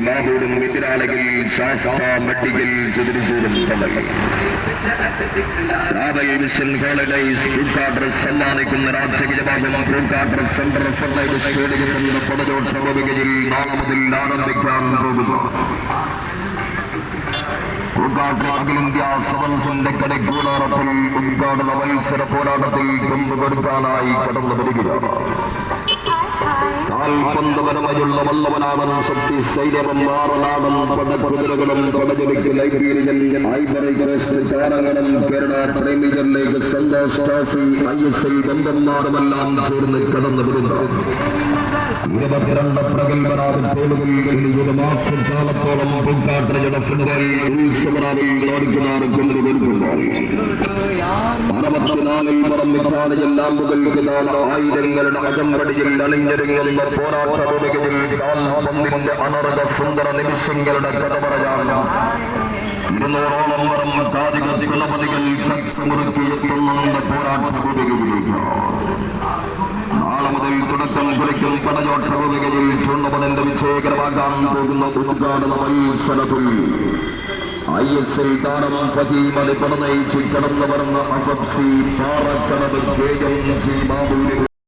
മാബൂരും എതിരാളികൾ ഹോളിഡേസ് പൂക്കാട്ടർ സമ്മാനിക്കുന്ന രാജകീയമാകുന്ന പൂക്കാട്ടർ സെൻട്രൽ ഫർണൈഡ് സ്റ്റേഡിയത്തിൽ പടയോട്ട പതികയിൽ നാളെ മുതൽ ആരംഭിക്കാൻ പോകുന്നു ഉദ്ഘാടന മത്സര പോരാട്ടത്തിൽ കൊണ്ടുവരുത്താനായി കടന്നു വരികയാണ് കാൽപന്തപരമായുള്ള വല്ലവനാമൻ ശക്തി സൈന്യവും മാറനാടൻ പടക്കുതിരകളും പടജലിക്ക് ലൈബ്രേരിയൻ ഐവറി കോസ്റ്റ് താരങ്ങളും Kerala premier league Santosh trophy I S I ബന്ധന്മാരുമെല്ലാം ചേർന്ന് കടന്നു വരുന്നു. ഇരുപത്തിരണ്ട് പ്രഗത്ഭരായ ടീമുകൾ ഒരു മാസക്കാലത്തോളം പൂക്കാട്ടരയുടെ ഫുട്ബോൾ ഉത്സവനാവിൽ ഓടിക്കുന്നാറ് കൊണ്ടുവരുമ്പോൾ അറുപത്തിനാലിൽ പറമ്പിട്ടാണ് എല്ലാം മുതൽക്ക് ആയിരങ്ങളുടെ അകമ്പടിയിൽ അണിഞ്ഞൊരുങ്ങുന്ന പോരാട്ട ഭൂമികയിൽ കാൽപന്തിന്റെ അനർഘ സുന്ദര നിമിഷങ്ങളുടെ കഥ പറയാം. ഇരുന്നൂറോളം വരം കാതിക കുലപതികൾ കച്ചമുറുക്കി എത്തുന്നുണ്ട് പോരാട്ട മുതൽ തുടക്കം കുറിക്കും പടയോട്ട ടൂർണമെന്റ് വിജയകരമാകാൻ പോകുന്ന ഉദ്ഘാടന മത്സരത്തിൽ പടനയിച്ച് കടന്നു പറഞ്ഞ അഫബ്സി പാറക്കടവ് കെ എം ജി മാമൂലി